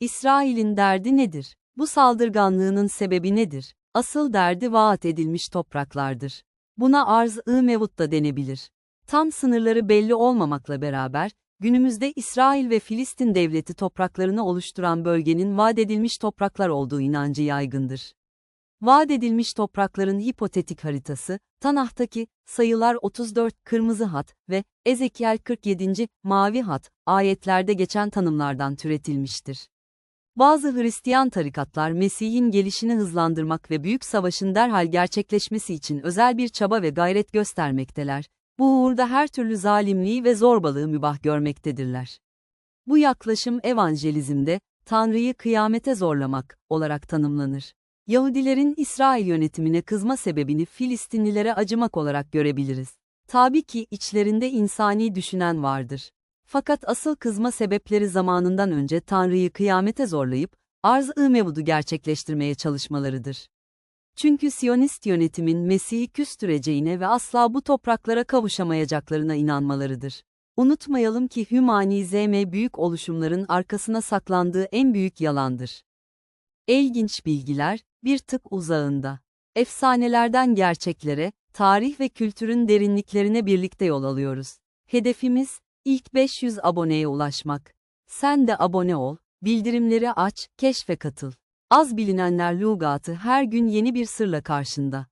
İsrail'in derdi nedir? Bu saldırganlığının sebebi nedir? Asıl derdi vaat edilmiş topraklardır. Buna arz-ı mevut da denebilir. Tam sınırları belli olmamakla beraber, günümüzde İsrail ve Filistin devleti topraklarını oluşturan bölgenin vaat edilmiş topraklar olduğu inancı yaygındır. Vaat edilmiş toprakların hipotetik haritası, Tanah'taki sayılar 34 kırmızı hat ve Ezekiel 47. mavi hat ayetlerde geçen tanımlardan türetilmiştir. Bazı Hristiyan tarikatlar Mesih'in gelişini hızlandırmak ve büyük savaşın derhal gerçekleşmesi için özel bir çaba ve gayret göstermekteler. Bu uğurda her türlü zalimliği ve zorbalığı mübah görmektedirler. Bu yaklaşım evangelizmde, Tanrı'yı kıyamete zorlamak olarak tanımlanır. Yahudilerin İsrail yönetimine kızma sebebini Filistinlilere acımak olarak görebiliriz. Tabii ki içlerinde insani düşünen vardır. Fakat asıl kızma sebepleri zamanından önce Tanrı'yı kıyamete zorlayıp, arz-ı mevudu gerçekleştirmeye çalışmalarıdır. Çünkü Siyonist yönetimin Mesih'i küstüreceğine ve asla bu topraklara kavuşamayacaklarına inanmalarıdır. Unutmayalım ki hümanizm büyük oluşumların arkasına saklandığı en büyük yalandır. İlginç bilgiler, bir tık uzağında. Efsanelerden gerçeklere, tarih ve kültürün derinliklerine birlikte yol alıyoruz. Hedefimiz, ilk 500 aboneye ulaşmak. Sen de abone ol, bildirimleri aç, keşfe katıl. Az bilinenler lugatı her gün yeni bir sırla karşında.